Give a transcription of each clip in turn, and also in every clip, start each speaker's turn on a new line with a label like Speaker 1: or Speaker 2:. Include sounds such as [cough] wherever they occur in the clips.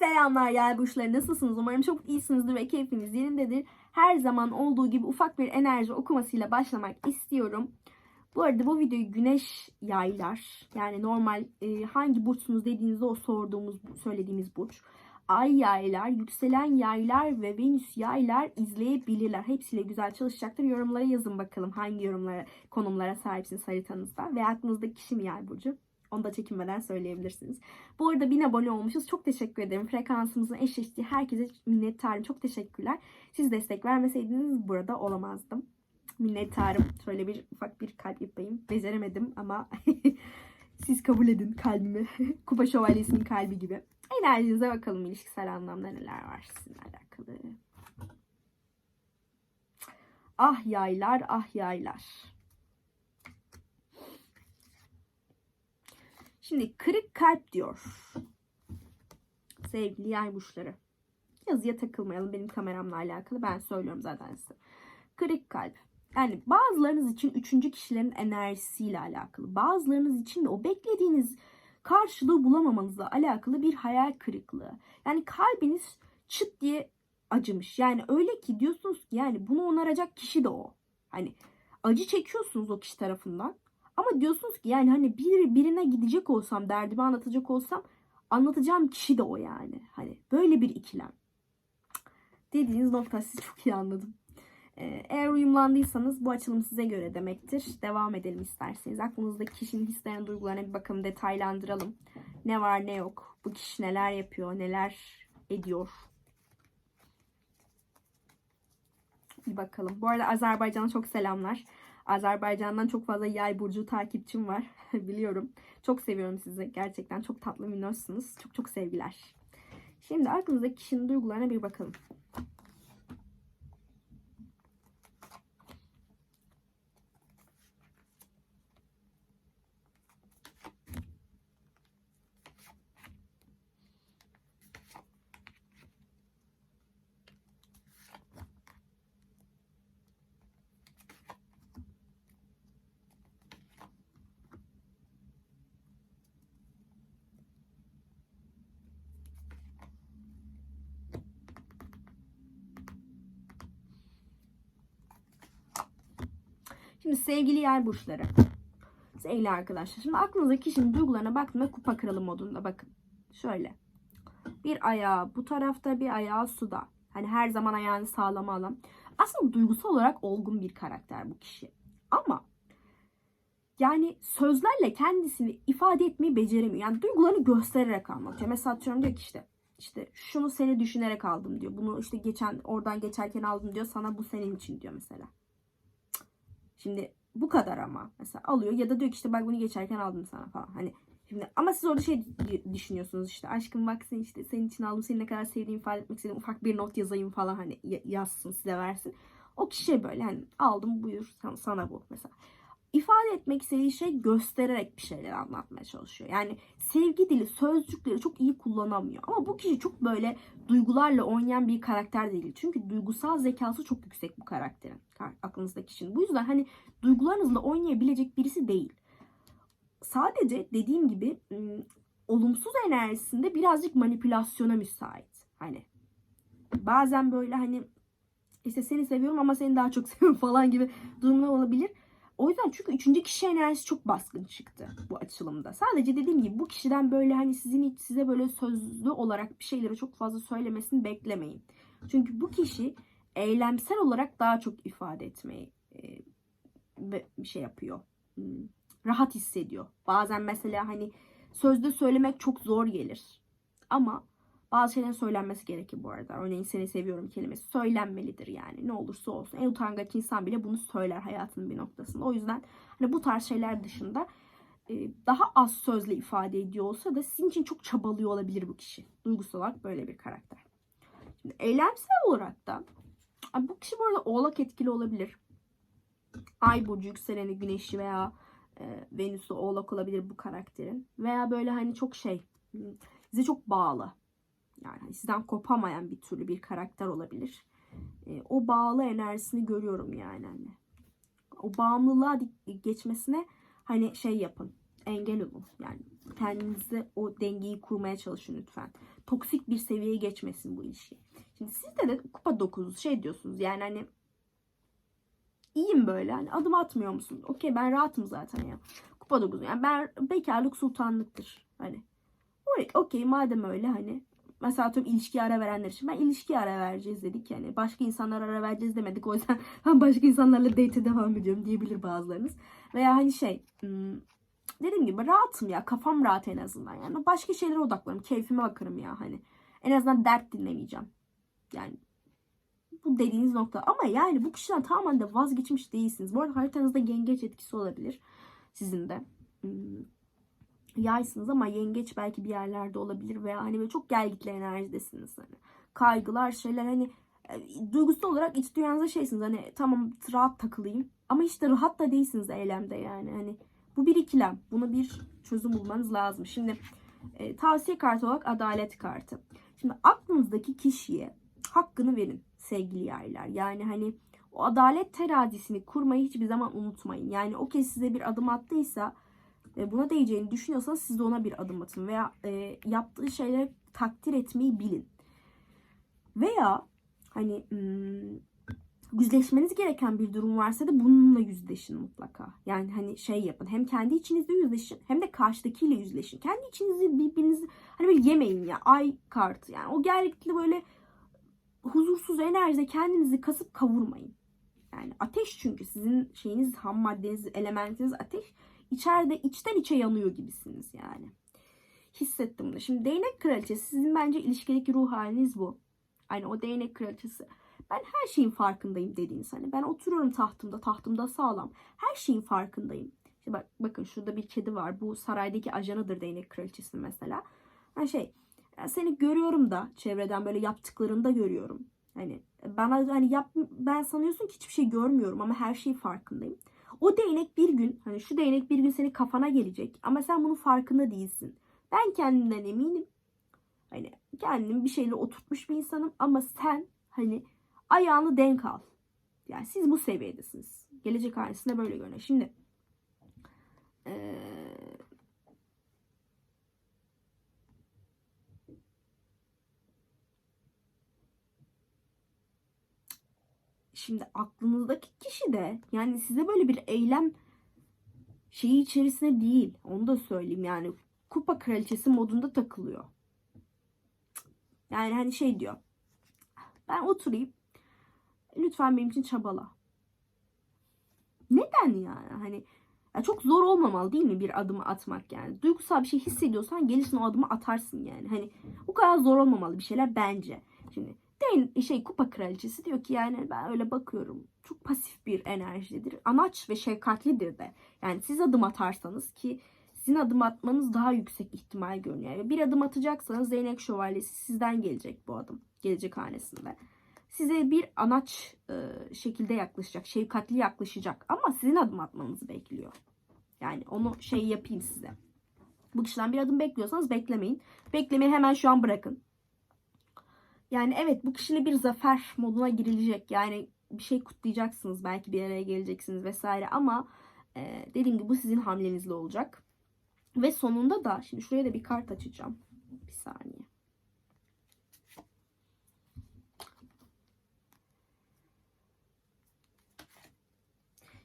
Speaker 1: Selamlar yay burçları nasılsınız? Umarım çok iyisinizdir ve keyfiniz yerindedir. Her zaman olduğu gibi ufak bir enerji okumasıyla başlamak istiyorum. Bu arada bu videoyu güneş yaylar yani normal e, hangi burçsunuz dediğinizde o sorduğumuz söylediğimiz burç. Ay yaylar, yükselen yaylar ve venüs yaylar izleyebilirler. Hepsiyle güzel çalışacaktır. Yorumlara yazın bakalım hangi yorumlara, konumlara sahipsiniz haritanızda ve aklınızdaki kişi mi yay burcu? Onu da çekinmeden söyleyebilirsiniz. Bu arada 1000 abone olmuşuz. Çok teşekkür ederim. Frekansımızın eşleştiği herkese minnettarım. Çok teşekkürler. Siz destek vermeseydiniz burada olamazdım. Minnettarım. Şöyle bir ufak bir kalp yapayım. Beceremedim ama [laughs] siz kabul edin kalbimi. [laughs] Kupa şövalyesinin kalbi gibi. Enerjinize bakalım ilişkisel anlamda neler var sizinle alakalı. Ah yaylar, ah yaylar. Şimdi kırık kalp diyor. Sevgili yay burçları. Yazıya takılmayalım benim kameramla alakalı. Ben söylüyorum zaten size. Kırık kalp. Yani bazılarınız için üçüncü kişilerin enerjisiyle alakalı. Bazılarınız için de o beklediğiniz karşılığı bulamamanızla alakalı bir hayal kırıklığı. Yani kalbiniz çıt diye acımış. Yani öyle ki diyorsunuz ki yani bunu onaracak kişi de o. Hani acı çekiyorsunuz o kişi tarafından. Ama diyorsunuz ki yani hani bir birine gidecek olsam, derdimi anlatacak olsam anlatacağım kişi de o yani. Hani böyle bir ikilem. Dediğiniz nokta sizi çok iyi anladım. Ee, Eğer uyumlandıysanız bu açılım size göre demektir. Devam edelim isterseniz. Aklınızdaki kişinin hislerine, duygularına bir bakalım, detaylandıralım. Ne var ne yok. Bu kişi neler yapıyor, neler ediyor. Bir bakalım. Bu arada Azerbaycan'a çok selamlar. Azerbaycan'dan çok fazla yay burcu takipçim var. [laughs] Biliyorum. Çok seviyorum sizi. Gerçekten çok tatlı minnoşsunuz. Çok çok sevgiler. Şimdi aklınızdaki kişinin duygularına bir bakalım. Şimdi sevgili yay burçları. Sevgili arkadaşlar. Şimdi aklınızdaki kişinin duygularına baktığımda kupa kralı modunda bakın. Şöyle. Bir ayağı bu tarafta bir ayağı suda. Hani her zaman ayağını sağlama alan. Aslında duygusal olarak olgun bir karakter bu kişi. Ama yani sözlerle kendisini ifade etmeyi beceremiyor. Yani duygularını göstererek anlatıyor. Mesela atıyorum diyor ki işte işte şunu seni düşünerek aldım diyor. Bunu işte geçen oradan geçerken aldım diyor. Sana bu senin için diyor mesela. Şimdi bu kadar ama mesela alıyor ya da diyor ki işte bak bunu geçerken aldım sana falan. Hani şimdi ama siz orada şey düşünüyorsunuz işte aşkım bak sen işte senin için aldım seni ne kadar sevdiğimi ifade etmek istedim ufak bir not yazayım falan hani yazsın size versin. O kişiye böyle hani aldım buyur sana bu mesela. İfade etmek istediği şey göstererek bir şeyler anlatmaya çalışıyor. Yani sevgi dili, sözcükleri çok iyi kullanamıyor. Ama bu kişi çok böyle duygularla oynayan bir karakter değil. Çünkü duygusal zekası çok yüksek bu karakterin. Aklınızdaki kişinin. Bu yüzden hani duygularınızla oynayabilecek birisi değil. Sadece dediğim gibi olumsuz enerjisinde birazcık manipülasyona müsait. Hani bazen böyle hani işte seni seviyorum ama seni daha çok [laughs] seviyorum falan gibi durumlar olabilir. O yüzden çünkü üçüncü kişi enerjisi çok baskın çıktı bu açılımda. Sadece dediğim gibi bu kişiden böyle hani sizin size böyle sözlü olarak bir şeyleri çok fazla söylemesini beklemeyin. Çünkü bu kişi eylemsel olarak daha çok ifade etmeyi e, bir şey yapıyor. Hmm, rahat hissediyor. Bazen mesela hani sözde söylemek çok zor gelir. Ama bazı şeylerin söylenmesi gerekir bu arada. Örneğin seni seviyorum kelimesi söylenmelidir yani. Ne olursa olsun. En utangaç insan bile bunu söyler hayatının bir noktasında. O yüzden hani bu tarz şeyler dışında e, daha az sözle ifade ediyor olsa da sizin için çok çabalıyor olabilir bu kişi. Duygusal olarak böyle bir karakter. Şimdi eylemsel olarak da bu kişi bu arada oğlak etkili olabilir. Ay burcu yükseleni güneşi veya e, Venüs'ü oğlak olabilir bu karakterin. Veya böyle hani çok şey hmm, size çok bağlı yani sizden kopamayan bir türlü bir karakter olabilir. E, o bağlı enerjisini görüyorum yani hani. O bağımlılığa geçmesine hani şey yapın. Engel olun. Yani kendinize o dengeyi kurmaya çalışın lütfen. toksik bir seviyeye geçmesin bu ilişki. Şimdi sizde de kupa 9 şey diyorsunuz yani hani iyiyim böyle hani adım atmıyor musun? Okey ben rahatım zaten ya. Kupa 9 yani ben bekarlık sultanlıktır. Hani okey madem öyle hani mesela atıyorum ilişkiye ara verenler için. Ben ilişkiye ara vereceğiz dedik. Yani başka insanlara ara vereceğiz demedik. O yüzden [laughs] ben başka insanlarla date devam ediyorum diyebilir bazılarınız. Veya hani şey hmm, dediğim gibi rahatım ya. Kafam rahat en azından yani. Başka şeylere odaklanırım. Keyfime bakarım ya hani. En azından dert dinlemeyeceğim. Yani bu dediğiniz nokta. Ama yani bu kişiden tamamen de vazgeçmiş değilsiniz. Bu arada haritanızda yengeç etkisi olabilir sizin de. Hmm, yaysınız ama yengeç belki bir yerlerde olabilir veya hani böyle çok gelgitli enerjidesiniz hani. Kaygılar şeyler hani e, duygusal olarak iç dünyanızda şeysiniz hani tamam rahat takılayım ama işte rahat da değilsiniz eylemde yani. Hani bu bir ikilem buna bir çözüm bulmanız lazım. Şimdi e, tavsiye kartı olarak adalet kartı. Şimdi aklınızdaki kişiye hakkını verin sevgili yaylar. Yani hani o adalet terazisini kurmayı hiçbir zaman unutmayın. Yani o kez size bir adım attıysa e, buna değeceğini düşünüyorsanız siz de ona bir adım atın veya e, yaptığı şeyleri takdir etmeyi bilin. Veya hani hmm, yüzleşmeniz gereken bir durum varsa da bununla yüzleşin mutlaka. Yani hani şey yapın. Hem kendi içinizde yüzleşin hem de karşıdakiyle yüzleşin. Kendi içinizi birbirinizi hani böyle yemeyin ya. Ay kartı yani o gerçekten böyle huzursuz enerjide kendinizi kasıp kavurmayın. Yani ateş çünkü sizin şeyiniz ham maddeniz, elementiniz ateş içeride içten içe yanıyor gibisiniz yani. Hissettim bunu. Şimdi değnek kraliçesi sizin bence ilişkideki ruh haliniz bu. Hani o değnek kraliçesi. Ben her şeyin farkındayım dediğiniz hani ben oturuyorum tahtımda tahtımda sağlam. Her şeyin farkındayım. İşte bak, bakın şurada bir kedi var. Bu saraydaki ajanıdır değnek kraliçesi mesela. Yani şey seni görüyorum da çevreden böyle yaptıklarını da görüyorum. Hani bana hani yap ben sanıyorsun ki hiçbir şey görmüyorum ama her şeyin farkındayım. O değnek bir gün hani şu değnek bir gün senin kafana gelecek ama sen bunun farkında değilsin. Ben kendimden eminim. Hani kendim bir şeyle oturtmuş bir insanım ama sen hani ayağını denk al. Yani siz bu seviyedesiniz. Gelecek hanesinde böyle görünüyor. Şimdi ee, Şimdi aklınızdaki kişi de yani size böyle bir eylem şeyi içerisinde değil. Onu da söyleyeyim yani kupa kraliçesi modunda takılıyor. Yani hani şey diyor. Ben oturayım. Lütfen benim için çabala. Neden yani? Hani ya çok zor olmamalı değil mi bir adımı atmak yani. Duygusal bir şey hissediyorsan gelirsin o adımı atarsın yani. Hani o kadar zor olmamalı bir şeyler bence. Şimdi Den şey kupa kraliçesi diyor ki yani ben öyle bakıyorum. Çok pasif bir enerjidir. Anaç ve şefkatlidir de. Yani siz adım atarsanız ki sizin adım atmanız daha yüksek ihtimal görünüyor. Yani bir adım atacaksanız Zeynep Şövalyesi sizden gelecek bu adım. Gelecek hanesinde. Size bir anaç e, şekilde yaklaşacak. Şefkatli yaklaşacak. Ama sizin adım atmanızı bekliyor. Yani onu şey yapayım size. Bu kişiden bir adım bekliyorsanız beklemeyin. Beklemeyi hemen şu an bırakın. Yani evet bu kişiyle bir zafer moduna girilecek. Yani bir şey kutlayacaksınız. Belki bir araya geleceksiniz vesaire ama e, dediğim gibi bu sizin hamlenizle olacak. Ve sonunda da şimdi şuraya da bir kart açacağım. Bir saniye.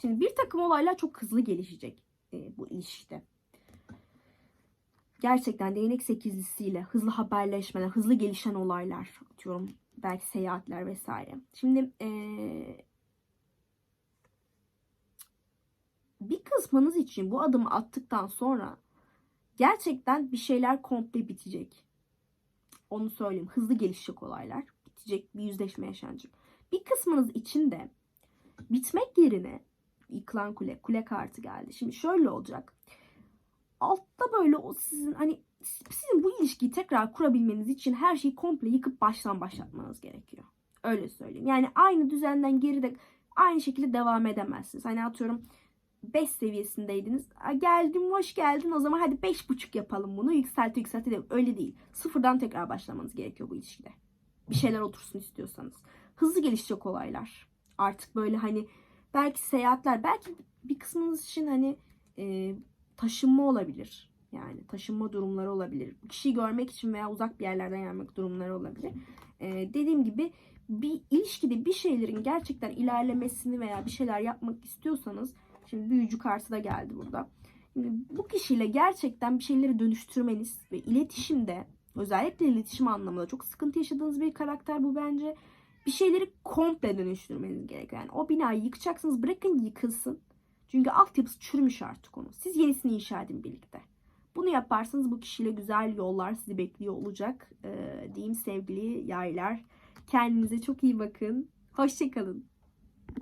Speaker 1: Şimdi bir takım olaylar çok hızlı gelişecek e, bu ilişkide gerçekten değnek sekizlisiyle hızlı haberleşmeler, hızlı gelişen olaylar atıyorum belki seyahatler vesaire. Şimdi ee, bir kısmınız için bu adımı attıktan sonra gerçekten bir şeyler komple bitecek. Onu söyleyeyim. Hızlı gelişecek olaylar. Bitecek. Bir yüzleşme yaşanacak. Bir kısmınız için de bitmek yerine yıkılan kule, kule kartı geldi. Şimdi şöyle olacak altta böyle o sizin hani sizin bu ilişkiyi tekrar kurabilmeniz için her şeyi komple yıkıp baştan başlatmanız gerekiyor. Öyle söyleyeyim. Yani aynı düzenden geride aynı şekilde devam edemezsiniz. Hani atıyorum 5 seviyesindeydiniz. Geldim hoş geldin o zaman hadi 5.5 yapalım bunu. Yükselt yükselt edelim. Öyle değil. Sıfırdan tekrar başlamanız gerekiyor bu ilişkide. Bir şeyler otursun istiyorsanız. Hızlı gelişecek olaylar. Artık böyle hani belki seyahatler belki bir kısmınız için hani e, taşınma olabilir. Yani taşınma durumları olabilir. Kişiyi görmek için veya uzak bir yerlerden gelmek durumları olabilir. Ee, dediğim gibi bir ilişkide bir şeylerin gerçekten ilerlemesini veya bir şeyler yapmak istiyorsanız şimdi büyücü kartı da geldi burada. Şimdi bu kişiyle gerçekten bir şeyleri dönüştürmeniz ve iletişimde özellikle iletişim anlamında çok sıkıntı yaşadığınız bir karakter bu bence. Bir şeyleri komple dönüştürmeniz gerekiyor. Yani o binayı yıkacaksınız bırakın yıkılsın. Çünkü altyapısı çürümüş artık onun. Siz yenisini inşa edin birlikte. Bunu yaparsanız bu kişiyle güzel yollar sizi bekliyor olacak. Ee, diyeyim sevgili yaylar. Kendinize çok iyi bakın. Hoşçakalın.